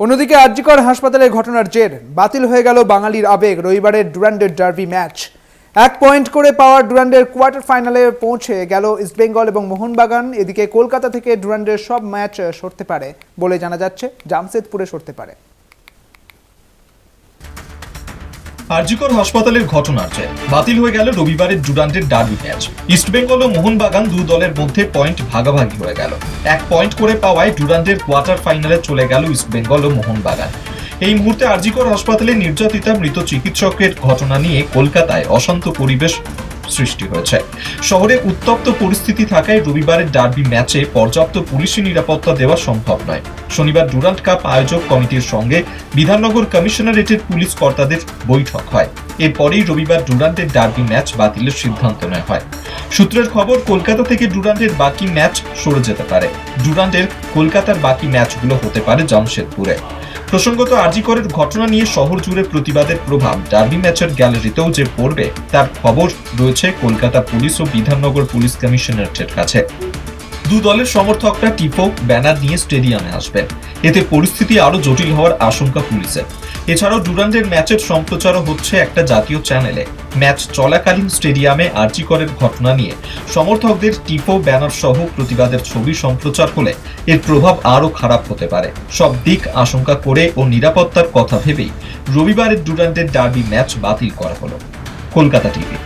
অন্যদিকে আর্যিকর হাসপাতালের ঘটনার জের। বাতিল হয়ে গেল বাঙালির আবেগ। রবিবারের ডুরান্ডের ডার্বি ম্যাচ। এক পয়েন্ট করে পাওয়ার ডুরান্ডের কোয়ার্টার ফাইনালে পৌঁছে গেল ইস্টবেঙ্গল এবং মোহনবাগান। এদিকে কলকাতা থেকে ডুরান্ডের সব ম্যাচ সরতে পারে বলে জানা যাচ্ছে। জামশেদপুরে সরতে পারে। আরজিকর হাসপাতালের ঘটনার চেয়ে বাতিল হয়ে গেল রবিবারের ডুরান্ডের ডার্বি ম্যাচ। ইস্টবেঙ্গল ও মোহনবাগান দু দলের মধ্যে পয়েন্ট ভাগাভাগি হয়ে গেল। এক পয়েন্ট করে পাওয়ায় ডুরান্ডের কোয়ার্টার ফাইনালে চলে গেল ইস্টবেঙ্গল ও মোহনবাগান। এই মুহূর্তে আরজিকর হাসপাতালে নির্যাতিতা, মৃত চিকিৎসকের ঘটনা নিয়ে কলকাতায় অশান্ত পরিবেশ সৃষ্টি হয়েছে। শহরে উত্তপ্ত পরিস্থিতি থাকায় রবিবারের ডার্বি ম্যাচে পর্যাপ্ত পুলিশি নিরাপত্তা দেওয়া সম্ভব নয়। শনিবার ডুরান্ট কাপ আয়োজক কমিটির সঙ্গে বিধাননগর কমিশনারেটের পুলিশ কর্তাদের বৈঠক হয়। এরপরেই রবিবার ডুরান্টের ডার্বি ম্যাচ বাতিলের সিদ্ধান্ত নেওয়া হয়। সূত্রের খবর, কলকাতা থেকে ডুরান্টের বাকি ম্যাচ সরে যেতে পারে। ডুরান্টের কলকাতার বাকি ম্যাচগুলো হতে পারে জামশেদপুরে। প্রসঙ্গত আরজিকরের ঘটনা নিয়ে শহর জুড়ে প্রতিবাদের প্রভাব। ডার্বি ম্যাচের গ্যালারিতেও যে পড়বে, তার খবর রয়েছে কলকাতা পুলিশ ও বিধাননগর পুলিশ কমিশনারেটের কাছে। দু দলের সমর্থকরা টিফো ব্যানার নিয়ে স্টেডিয়ামে আসবেন এতে পরিস্থিতি আরও জটিল হওয়ার আশঙ্কা পুলিশের এছাড়াও ডুরান্ডের ম্যাচের সম্প্রচারও হচ্ছে একটা জাতীয় চ্যানেলে। ম্যাচ চলাকালীন স্টেডিয়ামে আর্চিকরের ঘটনা নিয়ে। সমর্থকদের টিফো ব্যানার সহ প্রতিবাদের ছবি সম্প্রচার হলে এর প্রভাব আরও খারাপ হতে পারে। সব দিক আশঙ্কা করে ও নিরাপত্তার কথা ভেবেই রবিবারের ডুরান্ডের ডার্বি ম্যাচ বাতিল করা হলো। কলকাতা টিভি।